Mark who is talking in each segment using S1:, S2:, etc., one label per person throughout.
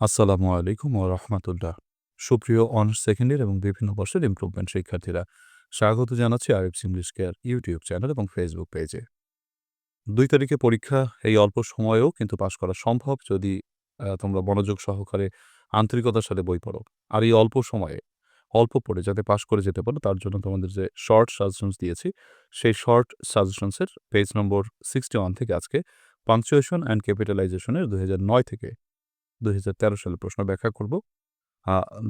S1: আসসালামু আলাইকুম ও রহমতুল্লাহ। সুপ্রিয় অনার্স সেকেন্ড ইয়ার এবং বিভিন্ন বর্ষের ইমপ্রুভমেন্ট শিক্ষার্থীরা স্বাগত জানাচ্ছি Arif's English care YouTube channel এবং ফেসবুক পেজে দুই তারিখে পরীক্ষা এই অল্প সময়েও কিন্তু পাশ করা সম্ভব যদি তোমরা মনোযোগ সহকারে আন্তরিকতার সাথে বই পড়ো। আর এই অল্প সময়ে অল্প পড়ে যাতে পাশ করে যেতে পারো, তার জন্য তোমাদের যে শর্ট সাজেশনস দিয়েছি, সেই শর্ট সাজেশনসের পেজ নম্বর সিক্সটি ওয়ান থেকে আজকে পাংচুয়েশন অ্যান্ড ক্যাপিটালাইজেশনের দুই নয় থেকে দুই সালের প্রশ্ন ব্যাখ্যা করব।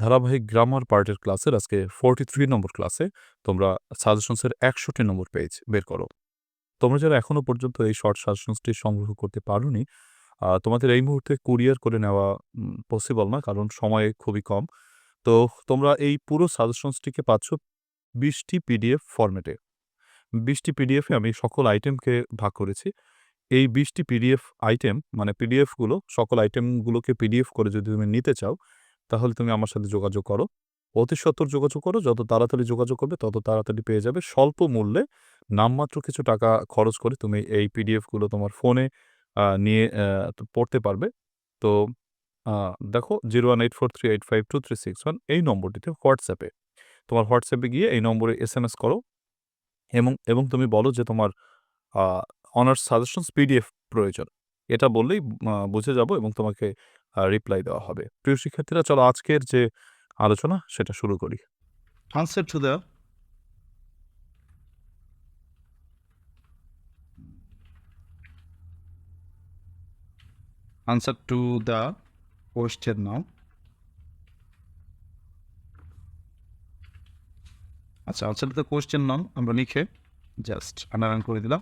S1: ধারাবাহিক গ্রামার পার্টের ক্লাসের আজকে ফোরটি থ্রি নম্বর ক্লাসে তোমরা সাজেশনসের একষট্টি নম্বর পেজ বের করো। তোমরা যারা এখনও পর্যন্ত এই শর্ট সাজেশনসটি সংগ্রহ করতে পারোনি তোমাদের এই মুহূর্তে কুরিয়ার করে নেওয়া পসিবল না, কারণ সময় খুবই কম। তো তোমরা এই পুরো সাজেশনসটিকে পাচ্ছ বিশটি পিডিএফ ফরম্যাটে বিশটি পিডিএফে আমি সকল আইটেমকে ভাগ করেছি। এই বিশটি পিডিএফ আইটেম মানে পিডিএফগুলো সকল আইটেমগুলোকে পিডিএফ করে যদি তুমি নিতে চাও, তাহলে তুমি আমার সাথে যোগাযোগ করো। অতি সত্তর যোগাযোগ করো, যত তাড়াতাড়ি যোগাযোগ করবে, তত তাড়াতাড়ি পেয়ে যাবে। স্বল্প মূল্যে নামমাত্র কিছু টাকা খরচ করে তুমি এই পিডিএফগুলো তোমার ফোনে নিয়ে পড়তে পারবে। তো দেখো zero one eight four three eight five two three six one এই নম্বরটিতে হোয়াটসঅ্যাপে তোমার হোয়াটসঅ্যাপে গিয়ে এই নম্বরে এস এম এস করো এবং এবং তুমি বলো যে তোমার অনার্স সাজেশনস পিডিএফ প্রয়োজন। এটা বললেই বুঝে যাব এবং তোমাকে রিপ্লাই দেওয়া হবে। প্রিয় শিক্ষার্থীরা, চলো আজকের যে আলোচনা, সেটা শুরু করি।
S2: Answer to the answer to the question now. আচ্ছা answer to the question num আমরা লিখে জাস্ট আন্ডারলাইন করে দিলাম।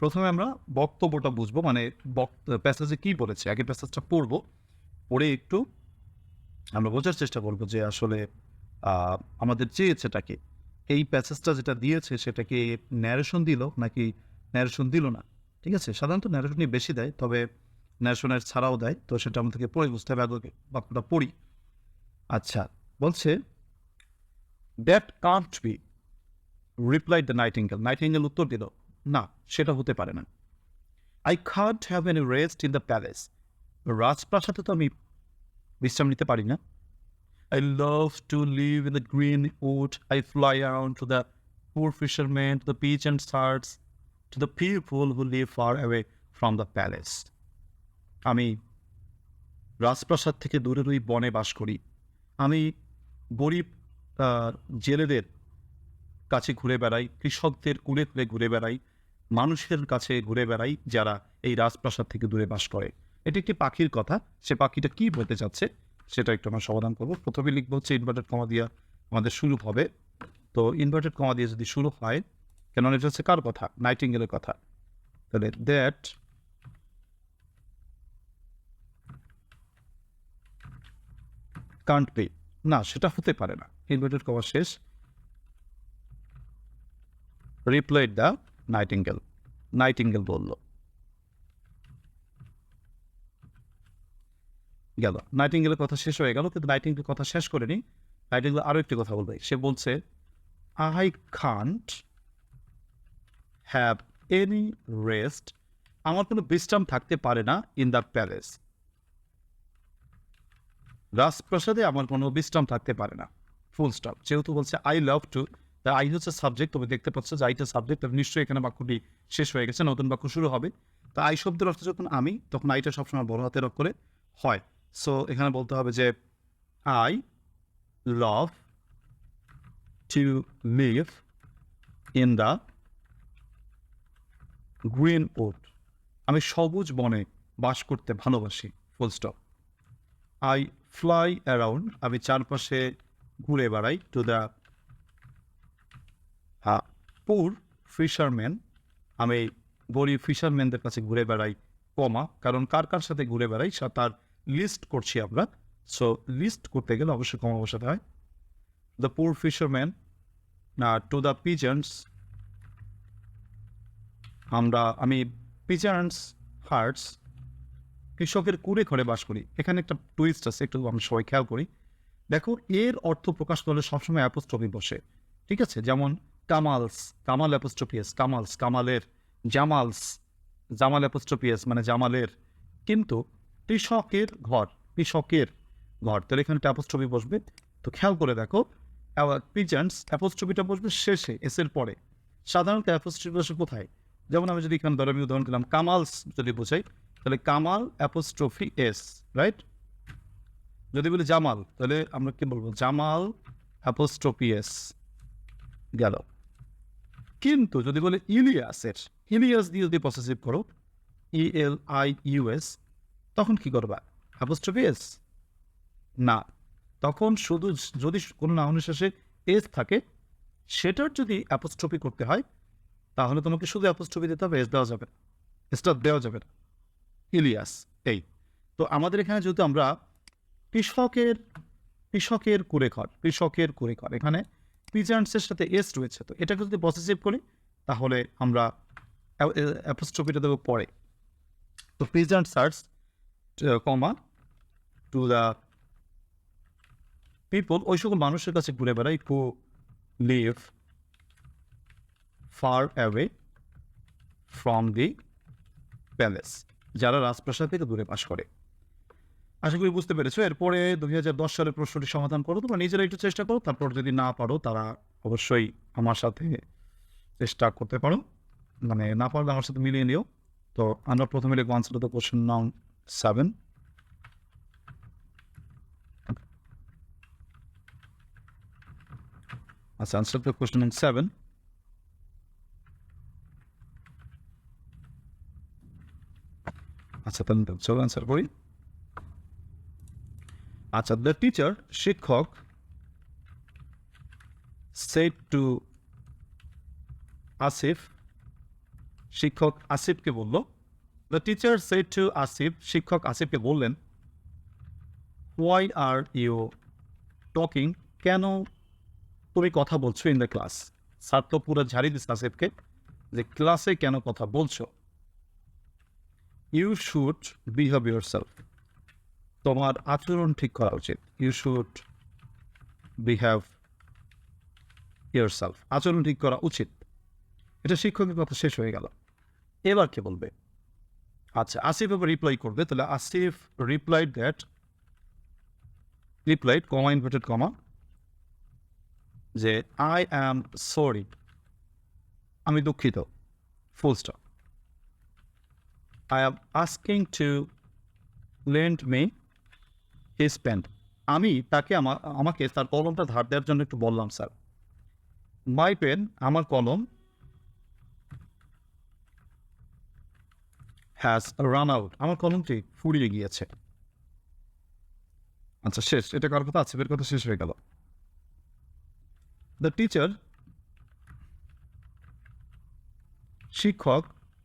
S2: প্রথমে আমরা বক্তব্যটা বুঝব মানে প্যাসেজে কী বলেছে আগে প্যাসেজটা পড়ব, পড়ে একটু আমরা বোঝার চেষ্টা করব যে আসলে আমাদের চেয়েছেটা কি এই প্যাসেজটা যেটা দিয়েছে সেটাকে ন্যারেশন দিল নাকি ন্যারেশন দিল না? ঠিক আছে? সাধারণত ন্যারেশনই বেশি দেয়, তবে ন্যারেশনের ছাড়াও দেয়, তো সেটা আমাদেরকে পড়ে বুঝতে হবে, আগে বাক্যটা পড়ি। আচ্ছা বলছে that can't be replied the nightingale nightingale উত্তর দিল না, সেটা হতে পারে না। I can't have an rest in the palace রাজপ্রাসাদে তো আমি বিশ্রাম নিতে পারি না। I love to live in the green wood I fly own to the poor fisherman to the peach and sorts to the people who live far away from the palace আমি রাজপ্রাসাদ থেকে দূরে দূরে বনে বাস করি। আমি গরিব জেলেদের কাছে ঘুরে বেড়াই, কৃষকদের কুলে কুলে ঘুরে বেড়াই মানুষের কাছে ঘুরে বেড়াই যারা এই রাজপ্রাসাদ থেকে দূরে বাস করে। এটি একটি পাখির কথা। সে পাখিটা কি বলতে চাচ্ছে সেটা একটু আমরা সমাধান করব। প্রথমে লিখব হচ্ছে ইনভার্টেড কমা দিয়া আমাদের শুরু হবে। তো ইনভার্টেড কমা দিয়ে যদি শুরু হয় কেননা এটা হচ্ছে কার কথা? নাইটিঙ্গেলের কথা। তাহলে দ্যাট কান্ট বি না, সেটা হতে পারে না। ইনভার্টেড কমা শেষ। রিপ্লাইড দ্য নাইটিঙ্গেল নাইটিঙ্গেল বলল। গেল। নাইটিঙ্গেলের কথা শেষ হয়ে গেল, কিন্তু নাইটিঙ্গেল কথা শেষ করেনি। নাইটিঙ্গেল আরও একটি কথা বলবে। সে বলছে I can't have any rest আমার কোনো বিশ্রাম থাকতে পারে না ইন দ্য প্যালেস রাজপ্রাসাদে আমার কোনো বিশ্রাম থাকতে পারে না। ফুল স্টপ যেহেতু বলছে আই লাভ টু আই হচ্ছে সাবজেক্ট তুমি দেখতে পাচ্ছ যে আইটা সাবজেক্ট নিশ্চয়ই এখানে বাক্যটি শেষ হয়ে গেছে, নতুন বাক্য শুরু হবে। তা আই শব্দের অর্থ যখন আমি, তখন আইটা সবসময় বড় হাতের অক্ষরে হয়। সো এখানে বলতে হবে যে I love to live in the green wood আমি সবুজ বনে বাস করতে ভালোবাসি full stop I fly around আমি চারপাশে ঘুরে বেড়াই টু দ্য পুর ফিশারম্যান। আমি বলি ফিশারম্যানদের কাছে ঘুরে বেড়াই কমা, কারণ কার কার সাথে ঘুরে বেড়াই তার লিস্ট করছি আমরা। সো লিস্ট করতে গেলে অবশ্যই কমা বসাতে হয়। দ্য পুর ফিশারম্যান না টু দ্য পিজেন্টস আমরা, আমি পিজেন্টস হার্টস কৃষকের কুড়ে ঘরে বাস করি। এখানে একটা টুইস্ট আছে, একটু আমরা সবাই খেয়াল করি। দেখো, এর অর্থ প্রকাশ করলে সবসময় অ্যাপোস্ট্রফি বসে। ঠিক আছে? যেমন কামালস কামাল অ্যাপোস্ট্রোপিয়াস কামালস কামালের জামালস জামাল অ্যাপোস্ট্রোপিয়াস মানে জামালের কিন্তু কৃষকের ঘর কৃষকের ঘর। তাহলে এখানে অ্যাপোস্ট্রফি বসবে। তো খেয়াল করে দেখো পিজেন্টস অ্যাপোস্ট্রফিটা বসবে শেষে এস এর পরে। সাধারণত অ্যাপোস্ট্রফি বসে কোথায়? যেমন আমি যদি এখানে ধরো, আমি উদাহরণ দিলাম কামালস যদি বোঝাই, তাহলে কামাল অ্যাপোস্ট্রোফি এস রাইট যদি বলি জামাল তাহলে আমরা কি বলব? জামাল অ্যাপোস্ট্রফি এস গেল। কিন্তু যদি বলে ইলিয়াসের, ইলিয়াস দিয়ে যদি পসেসিভ করো ই এল আই ইউএস তখন কি করবা? অ্যাপোস্ট্রফি না। তখন শুধু যদি কোনো নাউনের শেষে এস থাকে, সেটার যদি অ্যাপোস্ট্রফি করতে হয়, তাহলে তোমাকে শুধু অ্যাপোস্ট্রফি দিতে হবে এস দেওয়া যাবে এসটা দেওয়া যাবে না। ইলিয়াস, এই। তো আমাদের এখানে যেহেতু আমরা কৃষকের কৃষকের কুড়ে কৃষকের কুড়ে এখানে পিজান্টসের সাথে এস রয়েছে, তো এটাকে যদি পসেসিভ করি, তাহলে আমরা অ্যাপোস্ট্রফিটা দেবো পরে। তো peasant search comma to the people ওই সকল মানুষের কাছে ঘুরে বেড়াই who live far away from the palace যারা রাজপ্রাসাদ থেকে দূরে বাস করে। আশা করি বুঝতে পেরেছ। এরপরে দুই হাজার দশ সালের প্রশ্নটি সমাধান করো। তোমরা নিজেরা একটু চেষ্টা করো, তারপর যদি না পারো তারা অবশ্যই আমার সাথে চেষ্টা করতে পারো। মানে না পারলে আমার সাথে মিলিয়ে নিও। তো আমরা প্রথমে লিখব answer to the question num seven আচ্ছা answer to question num seven আচ্ছা তাহলে চলো অ্যান্সার করি। আচ্ছা দ্য টিচার শিক্ষক সেট টু আসিফ শিক্ষক আসিফকে বলল the teacher said to Asif শিক্ষক আসিফকে বললেন হোয়াই আর ইউ টকিং কেন তুমি কথা বলছো ইন দ্য ক্লাস তো পুরো ঝাড়ি দিস আসিফকে যে ক্লাসে কেন কথা বলছো? You should behave yourself তোমার আচরণ ঠিক করা উচিত। You should behave yourself আচরণ ঠিক করা উচিত। এটা শিক্ষকের কথা, শেষ হয়ে গেল। এবার কে বলবে? আচ্ছা আসিফ এবার রিপ্লাই করবে। তাহলে Asif replied that replied comma inverted comma যে আই অ্যাম সরি আমি দুঃখিত। Full stop I am asking to lend me his pen আমি তাকে আমার আমাকে তার কলমটা ধার দেওয়ার জন্য একটু বললাম, স্যার। মাই পেন, আমার কলম হ্যাজ রান আউট আমার কলমটি ফুরিয়ে গিয়েছে। আচ্ছা শেষ। এটা কার কথা আছে, এর কথা শেষ হয়ে গেল। দ্য টিচার শিক্ষক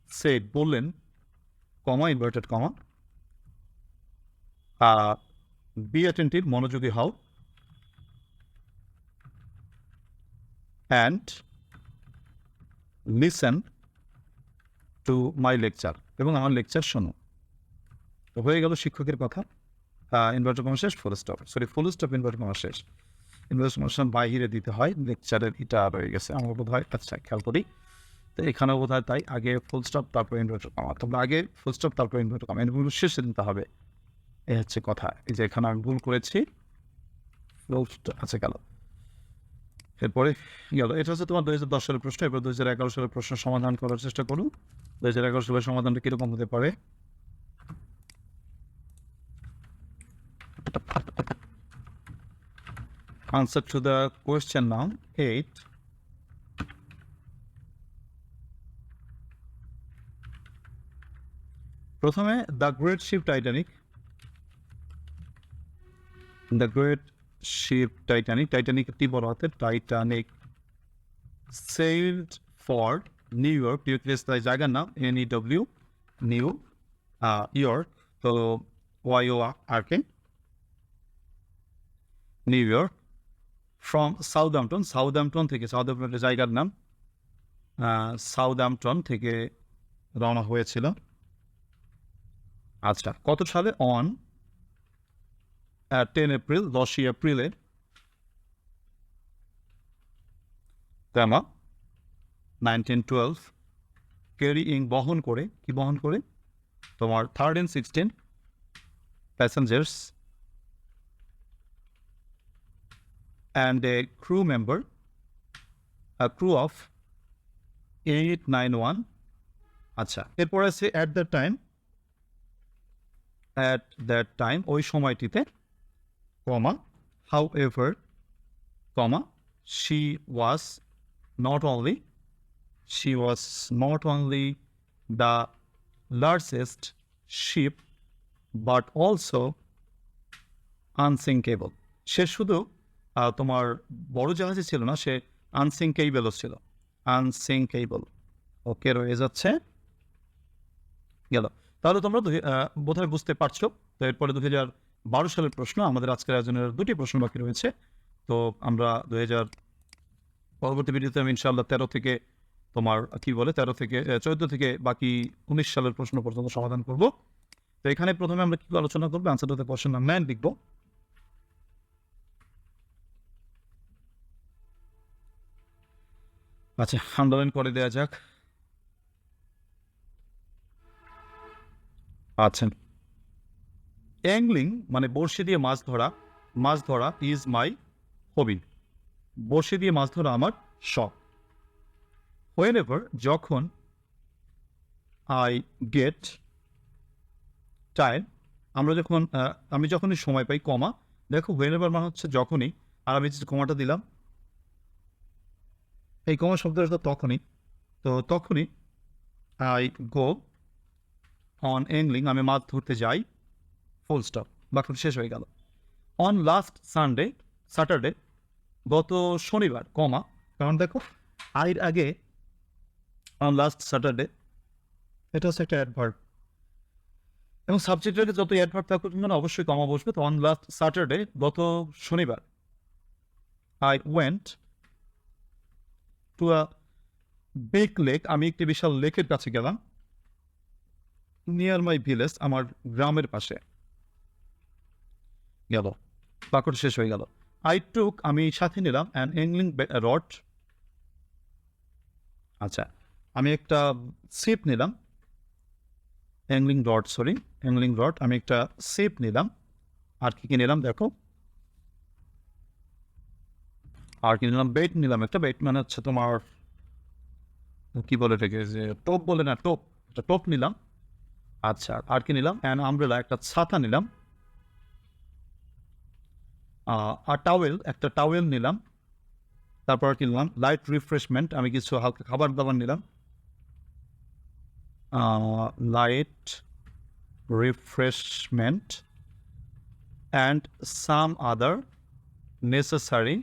S2: সেট বললেন comma inverted comma be attentive মনোযোগী হও। And listen to my lecture এবং আমার লেকচার শোনো। তো হয়ে গেল শিক্ষকের কথা। ইনভার্টার কমা শেষ full stop sorry full stop inverted comma শেষ। ইনভার্টার কমার বাইরে দিতে হয়। লেকচারের এটা রয়ে গেছে আমার বোধ হয় আচ্ছা খেয়াল করি। তো এখানেও বোধ হয় তাই। আগে ফুল স্টপ তারপর ইনভার্টার কমা তোমরা আগে ফুল স্টপ তারপর ইনভার্টার কমা এগুলো শেষে দিতে হবে। এই হচ্ছে কথা। এই যে এখানে আমি ভুল করেছি স্টপ আচ্ছা গেল। এরপরে গেল এটা হচ্ছে তোমার দুই হাজার দশ সালের প্রশ্ন। এবার দুই হাজার এগারো সালের প্রশ্ন সমাধান করার চেষ্টা করুন। দুই হাজার এগারো সালের সমাধানটা কীরকম হতে পারে? Answer to the question now 8 প্রথমে the great ship Titanic the great ship Titanic Titanic একটি বড় হাতে Titanic for New York New York তাই জায়গার নাম N E W New York তো Y O R K New York from থেকে Southampton জায়গার নাম সাউদাম্পটন থেকে রওনা হয়েছিল। আচ্ছা কত সালে? অন টেন এপ্রিল দশই এপ্রিলে তেমা নাইনটিন টুয়েলভ ক্যারিং বহন করে, কি বহন করে? তোমার third and sixteen passengers and a crew crew of eight nine one আচ্ছা এরপর আছে at the time at that time ওই সময়টিতে comma however comma she was not only she was not only the largest ship but also unsinkable সে শুধু তোমার বড় জাহাজে ছিল না, সে আনসিঙ্কেবলও ছিল। আনসিঙ্কেবল ওকে, রয়ে যাচ্ছে। গেল। তাহলে তোমরা বোধহয় বুঝতে পারছ। তো এরপরে দু হাজার বারো সালের প্রশ্ন, আমাদের আজকের আয়োজনের দুটি প্রশ্ন বাকি রয়েছে। তো আমরা দু হাজার পরবর্তী ভিডিওতে আমি ইনশাআল্লাহ তেরো থেকে তোমার, কি বলে, তেরো থেকে চোদ্দ থেকে বাকি উনিশ সালের প্রশ্ন পর্যন্ত সমাধান করব। তো এখানে প্রথমে আমরা কি আলোচনা করব? আনসারটাতে কোশ্চেন নাম্বার নাইন লিখব। আচ্ছা আন্দোলন করে দেওয়া যাক। আচ্ছা। অ্যাংলিং মানে বড়শি দিয়ে মাছ ধরা। মাছ ধরা ইজ মাই হবি বড়শি দিয়ে মাছ ধরা আমার শখ। হোয়েন এভার যখন আই গেট টাইম আমরা যখন আমি যখনই সময় পাই কমা, দেখো হোয়েন এভার মানে হচ্ছে যখনই, আর আমি যে কমাটা দিলাম, এই কমা অর্থ তখনই। তো তখনই আই গো অন এংলিং আমি মাছ ধরতে যাই। ফুল স্টপ বাক্যটা শেষ হয়ে গেল। অন লাস্ট সানডে স্যাটারডে গত শনিবার কমা কারণ দেখো আইর আগে অন লাস্ট স্যাটারডে এটা হচ্ছে একটা অ্যাডভার্ব এবং সাবজেক্টের যত অ্যাডভার্ব থাকুক না অবশ্যই কমা বসবে। তো অন লাস্ট স্যাটারডে গত শনিবার I went to a big lake আমি একটি বিশাল লেকের কাছে গেলাম নিয়ার মাই ভিলেজ আমার গ্রামের পাশে। গেল। বাকট শেষ হয়ে গেল। আই টুক আমি সাথে নিলাম অ্যান এংলিং রড আচ্ছা আমি একটা সিপ নিলাম। Angling rod sorry angling rod আমি একটা সিপ নিলাম। আর কি কি নিলাম, দেখো। আর কি নিলাম বেট নিলাম, একটা বেট মানে হচ্ছে তোমার, কি বলে এটাকে, যে টোপ বলে না, টোপ, একটা টোপ নিলাম। আচ্ছা আর কি নিলাম? অ্যান আমব্রেলা একটা ছাতা নিলাম। আর টাওয়েল একটা টাওয়েল নিলাম। তারপর আর কি নিলাম? লাইট রিফ্রেশমেন্ট আমি কিছু হালকা খাবার দাবার নিলাম। Light refreshment and some other necessary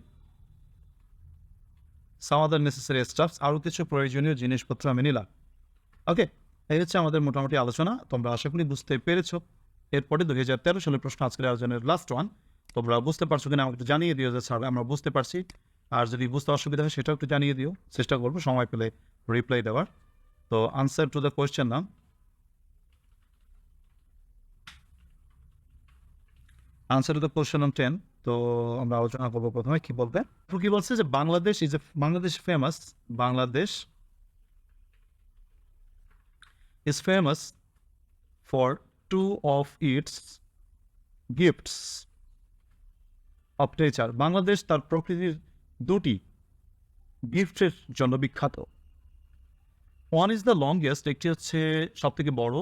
S2: some other necessary stuffs আরও কিছু প্রয়োজনীয় জিনিসপত্র আমি নিলাম। ওকে এই হচ্ছে আমাদের মোটামুটি আলোচনা। তোমরা আশা করি বুঝতে পেরেছ। এরপরে দু হাজার তেরো সালের প্রশ্ন আজকের আলোচনার লাস্ট ওয়ান তোমরা বুঝতে পারছ কিনা আমাকে জানিয়ে দিও যে স্যার, আমরা বুঝতে পারছি। আর যদি বুঝতে অসুবিধা হয় সেটাও একটু জানিয়ে দিও। চেষ্টা করব সময় পেলে রিপ্লাই দেওয়ার। তো answer to the question num. Answer to the question num ten তো আমরা আলোচনা করব প্রথমে, কি বলবে তো কি বলছে যে Bangladesh is a Bangladesh famous Bangladesh is famous for two of its gifts of nature. Bangladesh তার প্রকৃতির দুটি গিফটের জন্য বিখ্যাত। ওয়ান ইজ দ্য লংগেস্ট একটি হচ্ছে সব থেকে বড়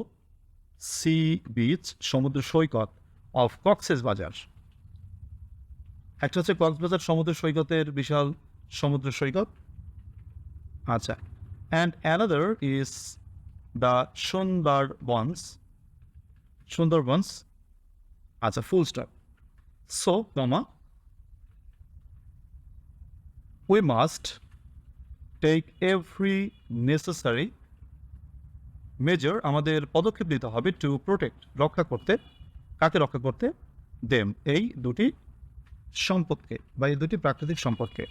S2: সি বিচ সমুদ্র সৈকত অফ কক্সেস বাজার একটা হচ্ছে কক্সবাজার সমুদ্র সৈকতের বিশাল সমুদ্র সৈকত। আচ্ছা অ্যান্ড অ্যানাদার ইজ দ্য সুন্দর সুন্দরবনস সুন্দরবনস আচ্ছা full stop so comma we must take every necessary major আমাদের পদক্ষেপ নিতে হবে টু প্রোটেক্ট রক্ষা করতে। কাকে রক্ষা করতে? দেম, এই দুটি সম্পদকে বা এই দুটি প্রাকৃতিক সম্পদকে।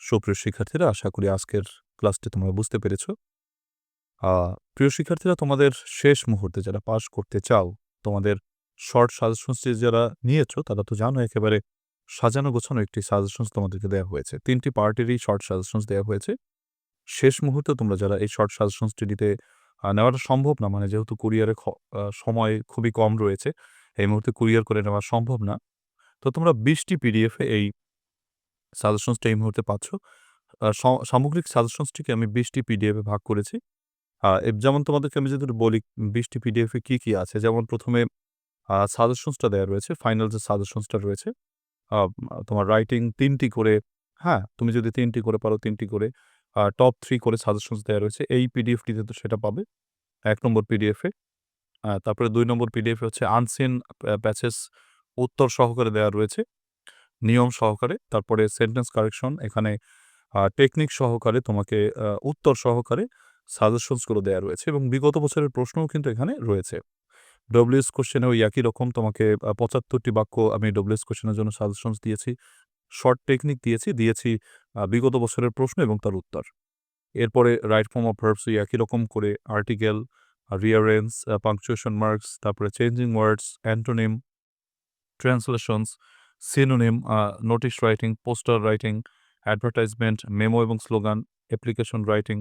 S1: সুপ্রিয় শিক্ষার্থীরা, আশা করি আজকের ক্লাসটি তোমরা বুঝতে পেরেছ। প্রিয় শিক্ষার্থীরা, তোমাদের শেষ মুহূর্তে যারা পাস করতে চাও, তোমাদের শর্ট সাজেশনস যারা নিয়েছো, তারা তো জানো একেবারে সাজানো গোছানো একটি সাজেশনস তোমাদেরকে দেওয়া হয়েছে তিনটি পার্টেরই শর্ট সাজেশনস দেওয়া হয়েছে শেষ মুহূর্তে তোমরা যারা এই শর্ট সাজেশনসটি দিতে নেওয়াটা সম্ভব না মানে যেহেতু কুরিয়ারে সময় খুবই কম রয়েছে এই মুহূর্তে কুরিয়ার করে নেওয়া সম্ভব না তো তোমরা বিশটি পিডিএফে এই সাজেশনসটা এই মুহূর্তে পাচ্ছ সামগ্রিক সাজেশনসটিকে আমি বিশটি পিডিএফে ভাগ করেছি। যেমন তোমাদেরকে আমি একটু বলি বিশটি পিডিএফে কি, কি আছে? যেমন প্রথমে সাজেশনসটা দেওয়া রয়েছে। ফাইনাল যে সাজেশনসটা রয়েছে। তোমার রাইটিং তিনটি করে হ্যাঁ, তুমি যদি তিনটি করে পারো তিনটি করে টপ থ্রি করে সাজেশনস দেওয়া রয়েছে। এই পিডিএফটিতে তো সেটা পাবে। এক নম্বর পিডিএফে। তারপরে দুই নম্বর পিডিএফে হচ্ছে আনসিন প্যাচেস উত্তর সহকারে দেওয়া রয়েছে। নিয়ম সহকারে। তারপরে সেন্টেন্স কারেকশন এখানে টেকনিক সহকারে তোমাকে উত্তর সহকারে সাজেশনসগুলো দেয়া রয়েছে এবং বিগত বছরের প্রশ্নও কিন্তু এখানে রয়েছে। ডব্লিউএস কোয়েশ্চেনে ওই একই রকম তোমাকে পঁচাত্তরটি বাক্য আমি ডব্লিউএস কোশ্চেনের জন্য সাজেশনস দিয়েছি। শর্ট টেকনিক দিয়েছি, দিয়েছি বিগত বছরের প্রশ্ন এবং তার উত্তর। এরপরে রাইট ফর্ম অফ ভার্বস একই রকম করে আর্টিকেল, রিয়ারেন্স, পাংচুয়েশন মার্কস, তারপরে changing words, antonym, translations, synonym, notice writing, poster writing, advertisement, memo এবং slogan, application writing,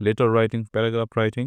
S1: letter writing, paragraph writing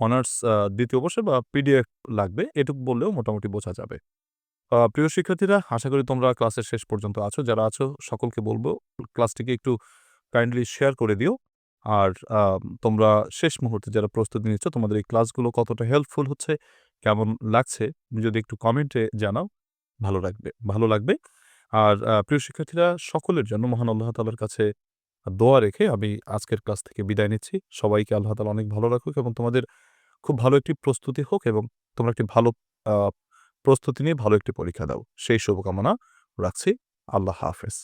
S1: honours দ্বিতীয় ২য় বর্ষে বা পিডিএফ লাগবে এটুকু বললেও মোটামুটি বোঝা যাবে। প্রিয় শিক্ষার্থীরা আশা করি তোমরা ক্লাসের শেষ পর্যন্ত আছো। যারা আছো সকলকে বলব ক্লাসটিকে একটু কাইন্ডলি শেয়ার করে দিও। আর তোমরা শেষ মুহূর্তে যারা প্রস্তুতি নিচ্ছ তোমাদের এই ক্লাসগুলো কতটা হেল্পফুল হচ্ছে, কেমন লাগছে যদি একটু কমেন্টে জানাও ভালো লাগবে ভালো লাগবে। আর প্রিয় শিক্ষার্থীরা সকলের জন্য মহান আল্লাহ তালার কাছে দোয়া রেখে আমি আজকের ক্লাস থেকে বিদায় নিচ্ছি। সবাইকে আল্লাহ তাআলা অনেক ভালো রাখুক এবং তোমাদের খুব ভালো একটি প্রস্তুতি হোক এবং তোমরা একটি ভালো প্রস্তুতি নিয়ে ভালো একটি পরীক্ষা দাও। সেই শুভকামনা রাখছি। আল্লাহ হাফেজ।